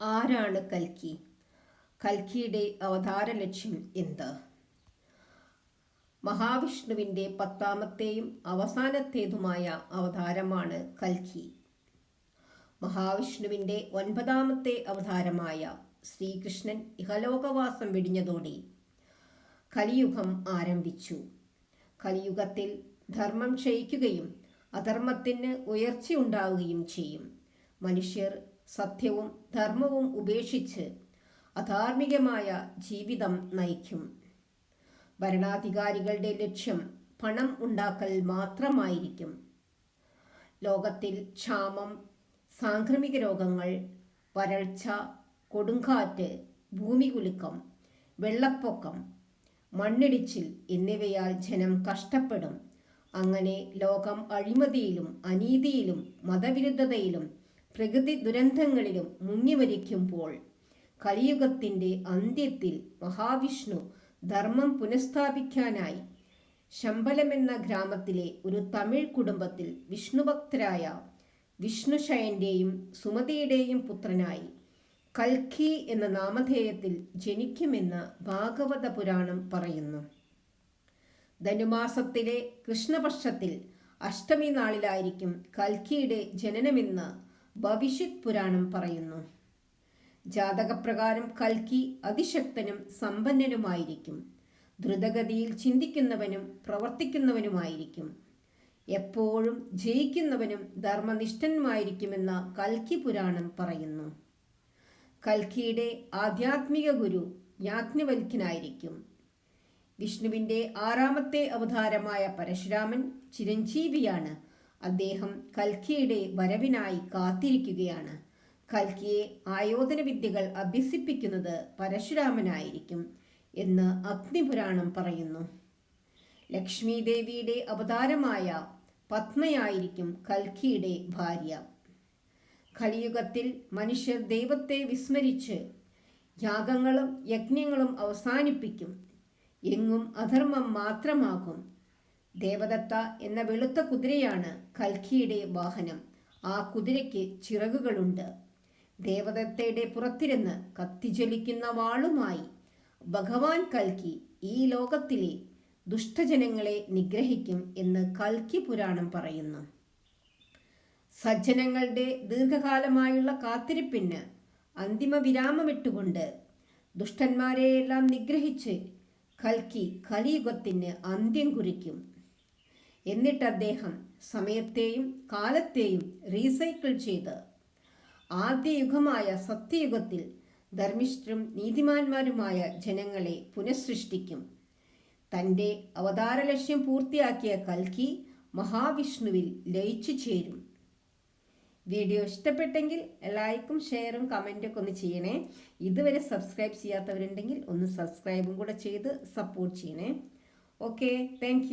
ആരാണ് കൽക്കി? കൽക്കിയുടെ അവതാര ലക്ഷ്യം എന്ത്? മഹാവിഷ്ണുവിന്റെ പത്താമത്തെയും അവസാനത്തേതുമായ അവതാരമാണ് കൽക്കി. മഹാവിഷ്ണുവിന്റെ ഒൻപതാമത്തെ അവതാരമായ ശ്രീകൃഷ്ണൻ ഇഹലോകവാസം വെടിഞ്ഞതോടെ കലിയുഗം ആരംഭിച്ചു. കലിയുഗത്തിൽ ധർമ്മം ക്ഷയിക്കുകയും അധർമ്മത്തിന് ഉയർച്ചയുണ്ടാവുകയും ചെയ്യും. മനുഷ്യർ സത്യവും ധർമ്മവും ഉപേക്ഷിച്ച് അധാർമികമായ ജീവിതം നയിക്കും. ഭരണാധികാരികളുടെ ലക്ഷ്യം പണം ഉണ്ടാക്കൽ മാത്രമായിരിക്കും. ലോകത്തിൽ ക്ഷാമം സാംക്രമിക രോഗങ്ങൾ വരൾച്ച കൊടുങ്കാറ്റ് ഭൂമികുലുക്കം വെള്ളപ്പൊക്കം മണ്ണിടിച്ചിൽ എന്നിവയാൽ ജനം കഷ്ടപ്പെടും. അങ്ങനെ ലോകം അഴിമതിയിലും അനീതിയിലും മതവിരുദ്ധതയിലും പ്രകൃതി ദുരന്തങ്ങളിലും മുങ്ങി മുങ്ങിമരിക്കുമ്പോൾ കലിയുഗത്തിന്റെ അന്ത്യത്തിൽ മഹാവിഷ്ണു ധർമ്മം പുനഃസ്ഥാപിക്കാനായി ശമ്പലമെന്ന ഗ്രാമത്തിലെ ഒരു തമിഴ് കുടുംബത്തിൽ വിഷ്ണുഭക്തരായ വിഷ്ണുശയന്റെയും സുമതിയുടെയും പുത്രനായി കൽക്കി എന്ന നാമധേയത്തിൽ ജനിക്കുമെന്ന് ഭാഗവത പുരാണം പറയുന്നു. ധനുമാസത്തിലെ കൃഷ്ണപക്ഷത്തിൽ അഷ്ടമി നാളിലായിരിക്കും കൽക്കിയുടെ ജനനമെന്ന് ഭവിഷ്യത് പുരാണം പറയുന്നു. ജാതകപ്രകാരം കൽക്കി അതിശക്തനും സമ്പന്നനുമായിരിക്കും. ദ്രുതഗതിയിൽ ചിന്തിക്കുന്നവനും പ്രവർത്തിക്കുന്നവനുമായിരിക്കും. എപ്പോഴും ജയിക്കുന്നവനും ധർമ്മനിഷ്ഠനുമായിരിക്കുമെന്ന കൽക്കി പുരാണം പറയുന്നു. കൽക്കിയുടെ ആധ്യാത്മിക ഗുരു യാജ്ഞവൽക്കനായിരിക്കും വിഷ്ണുവിന്റെ ആറാമത്തെ അവതാരമായ പരശുരാമൻ ചിരഞ്ജീവിയാണ് അദ്ദേഹം കൽക്കിയുടെ വരവിനായി കാത്തിരിക്കുകയാണ്. കൽക്കിയെ ആയോധന വിദ്യകൾ അഭ്യസിപ്പിക്കുന്നത് പരശുരാമനായിരിക്കും എന്ന് അഗ്നിപുരാണം പറയുന്നു. ലക്ഷ്മി ദേവിയുടെ അവതാരമായ പത്മയായിരിക്കും കൽക്കിയുടെ ഭാര്യ. കലിയുഗത്തിൽ മനുഷ്യർ ദൈവത്തെ വിസ്മരിച്ച് യാഗങ്ങളും യജ്ഞങ്ങളും അവസാനിപ്പിക്കും. എങ്ങും അധർമ്മം മാത്രമാകും. ദേവദത്ത എന്ന വെളുത്ത കുതിരയാണ് കൽക്കിയുടെ വാഹനം. ആ കുതിരയ്ക്ക് ചിറകുകളുണ്ട്. ദേവദത്തയുടെ പുറത്തിരുന്ന് കത്തിജ്വലിക്കുന്ന വാളുമായി ഭഗവാൻ കൽക്കി ഈ ലോകത്തിലെ ദുഷ്ടജനങ്ങളെ നിഗ്രഹിക്കും എന്ന് കൽക്കി പുരാണം പറയുന്നു. സജ്ജനങ്ങളുടെ ദീർഘകാലമായുള്ള കാത്തിരിപ്പിന് അന്തിമ വിരാമമിട്ടുകൊണ്ട് ദുഷ്ടന്മാരെയെല്ലാം നിഗ്രഹിച്ച് കൽക്കി കലിയുഗത്തിന് അന്ത്യം കുറിക്കും. എന്നിട്ട് അദ്ദേഹം സമയത്തെയും കാലത്തെയും റീസൈക്കിൾ ചെയ്ത് ആദ്യ യുഗമായ സത്യയുഗത്തിൽ ധർമ്മിഷ്ഠരും നീതിമാന്മാരുമായ ജനങ്ങളെ പുനഃസൃഷ്ടിക്കും. തന്റെ അവതാര ലക്ഷ്യം പൂർത്തിയാക്കിയ കൽക്കി മഹാവിഷ്ണുവിൽ ലയിച്ചു ചേരും. വീഡിയോ ഇഷ്ടപ്പെട്ടെങ്കിൽ ലൈക്കും ഷെയറും കമന്റൊക്കെ ഒന്ന് ചെയ്യണേ. ഇതുവരെ സബ്സ്ക്രൈബ് ചെയ്യാത്തവരുണ്ടെങ്കിൽ ഒന്ന് സബ്സ്ക്രൈബും കൂടെ ചെയ്ത് സപ്പോർട്ട് ചെയ്യണേ. Okay thank